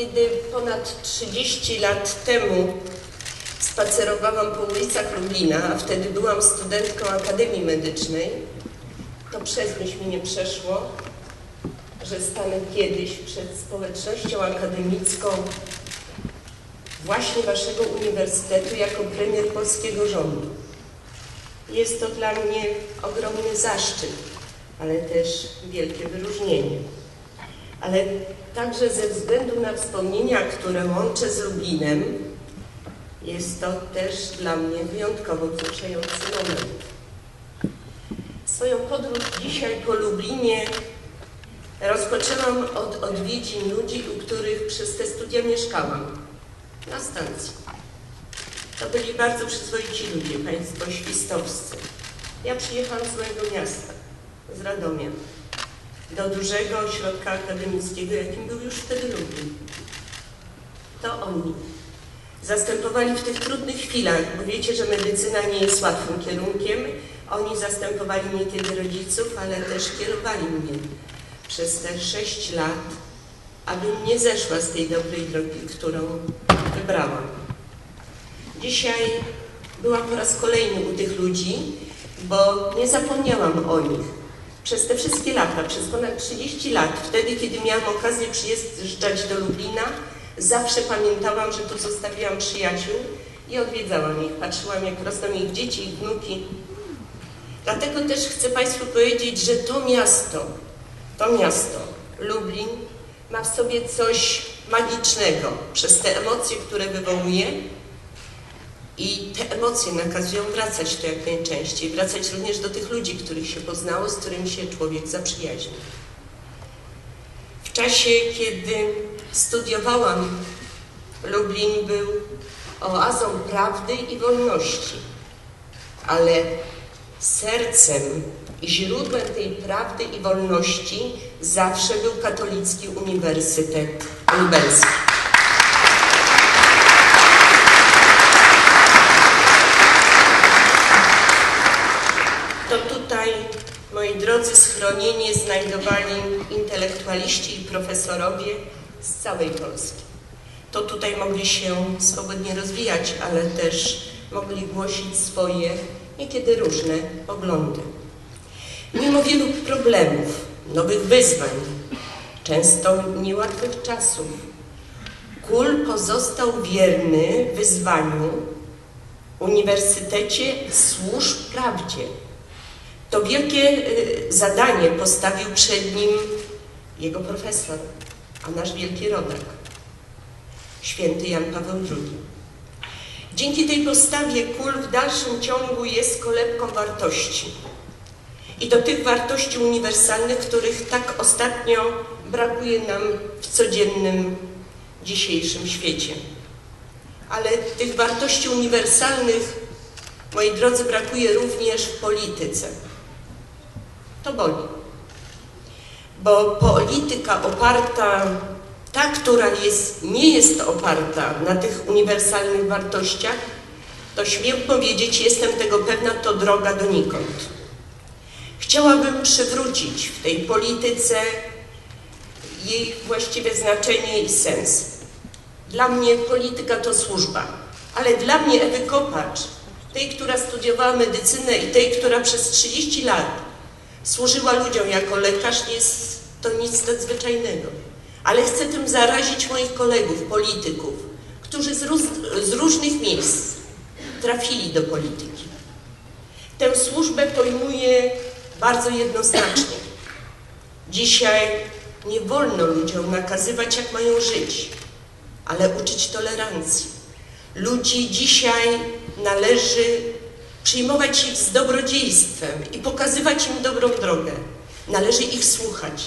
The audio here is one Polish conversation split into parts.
Kiedy ponad 30 lat temu spacerowałam po ulicach Lublina, a wtedy byłam studentką Akademii Medycznej, to przez myśl mi nie przeszło, że stanę kiedyś przed społecznością akademicką właśnie Waszego Uniwersytetu jako premier polskiego rządu. Jest to dla mnie ogromny zaszczyt, ale też wielkie wyróżnienie. Ale także ze względu na wspomnienia, które łączę z Lublinem, jest to też dla mnie wyjątkowo wzruszający moment. Swoją podróż dzisiaj po Lublinie rozpoczęłam od odwiedzin ludzi, u których przez te studia mieszkałam, na stacji. To byli bardzo przyzwoici ludzie, państwo świstowscy. Ja przyjechałam z mojego miasta, z Radomia, do dużego ośrodka akademickiego, jakim był już wtedy Lublin. To oni zastępowali w tych trudnych chwilach, bo wiecie, że medycyna nie jest łatwym kierunkiem, oni zastępowali niekiedy rodziców, ale też kierowali mnie przez te sześć lat, abym nie zeszła z tej dobrej drogi, którą wybrałam. Dzisiaj byłam po raz kolejny u tych ludzi, bo nie zapomniałam o nich. Przez te wszystkie lata, przez ponad 30 lat, wtedy, kiedy miałam okazję przyjeżdżać do Lublina, zawsze pamiętałam, że tu zostawiłam przyjaciół i odwiedzałam ich. Patrzyłam, jak rosną ich dzieci i wnuki. Dlatego też chcę Państwu powiedzieć, że to miasto, to miasto, Lublin, ma w sobie coś magicznego przez te emocje, które wywołuje i te emocje nakazują wracać tu jak najczęściej, wracać również do tych ludzi, których się poznało, z którymi się człowiek zaprzyjaźnił. W czasie, kiedy studiowałam, Lublin był oazą prawdy i wolności, ale sercem i źródłem tej prawdy i wolności zawsze był Katolicki Uniwersytet Lubelski. To tutaj, moi drodzy, schronienie znajdowali intelektualiści i profesorowie z całej Polski. To tutaj mogli się swobodnie rozwijać, ale też mogli głosić swoje, niekiedy różne poglądy. Mimo wielu problemów, nowych wyzwań, często niełatwych czasów, Kul pozostał wierny wyzwaniu Uniwersytecie Służb Prawdzie. To wielkie y, zadanie postawił przed nim jego profesor, a nasz wielki rodak, święty Jan Paweł II. Dzięki tej postawie kul w dalszym ciągu jest kolebką wartości. I do tych wartości uniwersalnych, których tak ostatnio brakuje nam w codziennym dzisiejszym świecie. Ale tych wartości uniwersalnych, moi drodzy, brakuje również w polityce. To boli. Bo polityka oparta, ta, która jest, nie jest oparta na tych uniwersalnych wartościach, to śmiem powiedzieć, jestem tego pewna, to droga donikąd. Chciałabym przywrócić w tej polityce jej właściwe znaczenie i sens. Dla mnie polityka to służba, ale dla mnie Ewy Kopacz, tej, która studiowała medycynę i tej, która przez 30 lat służyła ludziom jako lekarz, jest to nic nadzwyczajnego. Ale chcę tym zarazić moich kolegów, polityków, którzy z, róż, z różnych miejsc trafili do polityki. Tę służbę pojmuję bardzo jednoznacznie. Dzisiaj nie wolno ludziom nakazywać, jak mają żyć, ale uczyć tolerancji. Ludzi dzisiaj należy przyjmować ich z dobrodziejstwem i pokazywać im dobrą drogę. Należy ich słuchać.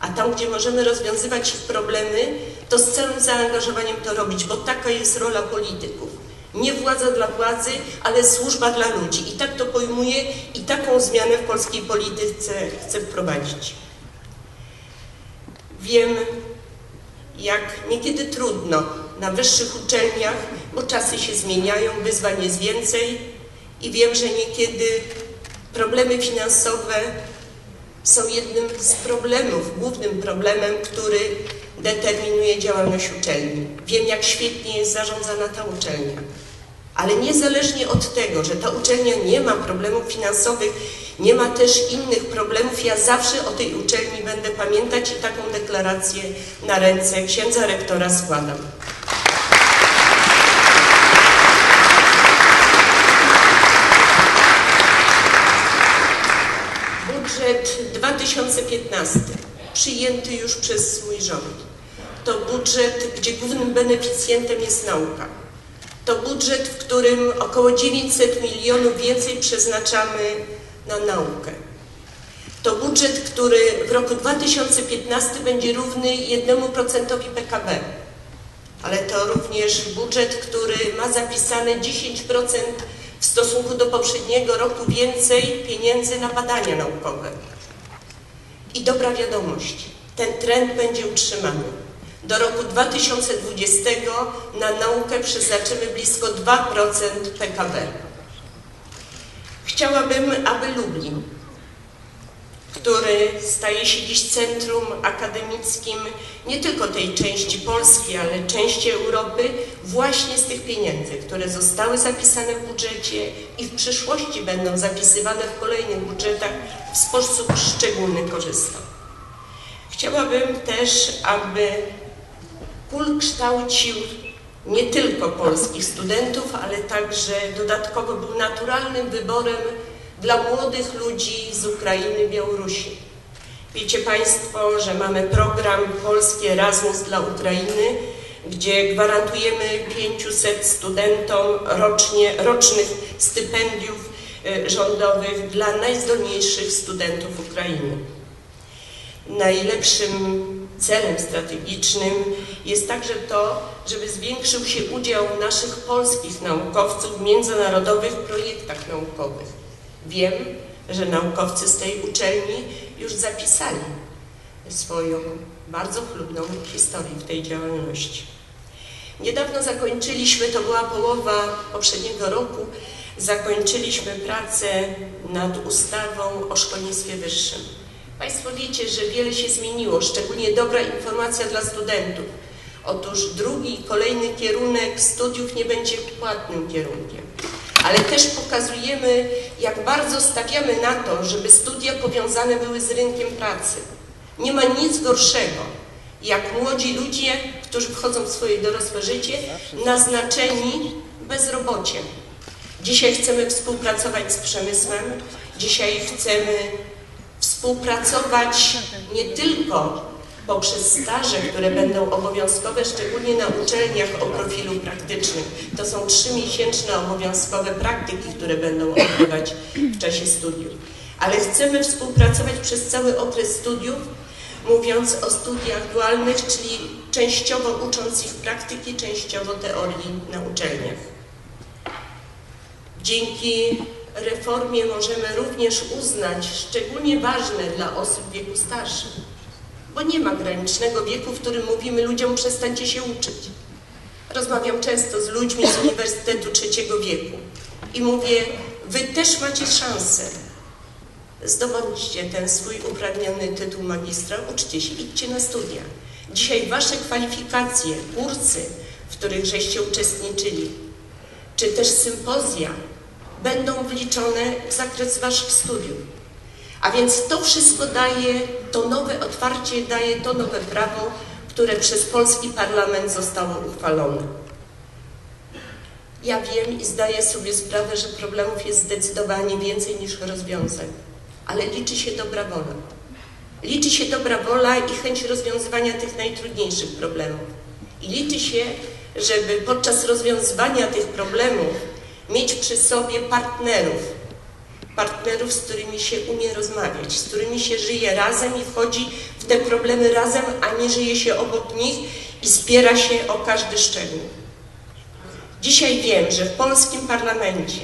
A tam, gdzie możemy rozwiązywać ich problemy, to z całym zaangażowaniem to robić, bo taka jest rola polityków. Nie władza dla władzy, ale służba dla ludzi. I tak to pojmuję i taką zmianę w polskiej polityce chcę wprowadzić. Wiem, jak niekiedy trudno na wyższych uczelniach, bo czasy się zmieniają, wyzwań jest więcej i wiem, że niekiedy problemy finansowe są jednym z problemów, głównym problemem, który determinuje działalność uczelni. Wiem, jak świetnie jest zarządzana ta uczelnia. Ale niezależnie od tego, że ta uczelnia nie ma problemów finansowych, nie ma też innych problemów, ja zawsze o tej uczelni będę pamiętać i taką deklarację na ręce księdza rektora składam. Budżet 2015 przyjęty już przez mój rząd. To budżet, gdzie głównym beneficjentem jest nauka. To budżet, w którym około 900 milionów więcej przeznaczamy na naukę. To budżet, który w roku 2015 będzie równy 1% PKB. Ale to również budżet, który ma zapisane 10% w stosunku do poprzedniego roku więcej pieniędzy na badania naukowe. I dobra wiadomość, ten trend będzie utrzymany. Do roku 2020 na naukę przeznaczymy blisko 2% PKB. Chciałabym, aby Lublin, który staje się dziś centrum akademickim nie tylko tej części Polski, ale części Europy, właśnie z tych pieniędzy, które zostały zapisane w budżecie i w przyszłości będą zapisywane w kolejnych budżetach, w sposób szczególny korzystał. Chciałabym też, aby KUL kształcił nie tylko polskich studentów, ale także dodatkowo był naturalnym wyborem dla młodych ludzi z Ukrainy, Białorusi. Wiecie Państwo, że mamy program Polski Erasmus dla Ukrainy, gdzie gwarantujemy 500 studentom rocznie, rocznych stypendiów rządowych dla najzdolniejszych studentów Ukrainy. Najlepszym celem strategicznym jest także to, żeby zwiększył się udział naszych polskich naukowców w międzynarodowych projektach naukowych. Wiem, że naukowcy z tej uczelni już zapisali swoją bardzo chlubną historię w tej działalności. Niedawno zakończyliśmy, to była połowa poprzedniego roku, zakończyliśmy pracę nad ustawą o szkolnictwie wyższym. Państwo wiecie, że wiele się zmieniło, szczególnie dobra informacja dla studentów. Otóż drugi kolejny kierunek studiów nie będzie płatnym kierunkiem. Ale też pokazujemy, jak bardzo stawiamy na to, żeby studia powiązane były z rynkiem pracy. Nie ma nic gorszego, jak młodzi ludzie, którzy wchodzą w swoje dorosłe życie, naznaczeni bezrobociem. Dzisiaj chcemy współpracować z przemysłem, dzisiaj chcemy współpracować nie tylko poprzez staże, które będą obowiązkowe, szczególnie na uczelniach o profilu praktycznym. To są trzymiesięczne obowiązkowe praktyki, które będą odbywać w czasie studiów. Ale chcemy współpracować przez cały okres studiów, mówiąc o studiach dualnych, czyli częściowo ucząc ich praktyki, częściowo teorii na uczelniach. Dzięki reformie możemy również uznać szczególnie ważne dla osób wieku starszym, bo nie ma granicznego wieku, w którym mówimy ludziom przestańcie się uczyć. Rozmawiam często z ludźmi z Uniwersytetu Trzeciego Wieku i mówię, wy też macie szansę. Zdobądźcie ten swój uprawniony tytuł magistra, uczcie się, idźcie na studia. Dzisiaj wasze kwalifikacje, kursy, w których żeście uczestniczyli, czy też sympozja, będą wliczone w zakres Waszych studiów. A więc to wszystko daje, to nowe otwarcie daje to nowe prawo, które przez polski parlament zostało uchwalone. Ja wiem i zdaję sobie sprawę, że problemów jest zdecydowanie więcej niż rozwiązań, ale liczy się dobra wola. Liczy się dobra wola i chęć rozwiązywania tych najtrudniejszych problemów. I liczy się, żeby podczas rozwiązywania tych problemów mieć przy sobie partnerów, partnerów, z którymi się umie rozmawiać, z którymi się żyje razem i wchodzi w te problemy razem, a nie żyje się obok nich i spiera się o każdy szczegół. Dzisiaj wiem, że w polskim parlamencie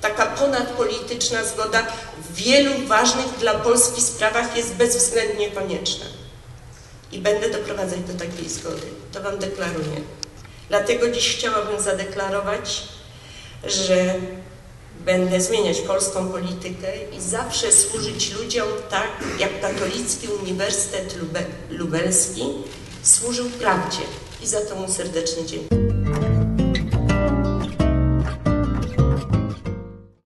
taka ponadpolityczna zgoda w wielu ważnych dla Polski sprawach jest bezwzględnie konieczna. I będę doprowadzać do takiej zgody. To Wam deklaruję. Dlatego dziś chciałabym zadeklarować, że będę zmieniać polską politykę i zawsze służyć ludziom tak, jak Katolicki Uniwersytet Lube Lubelski służył prawdzie i za to mu serdecznie dziękuję.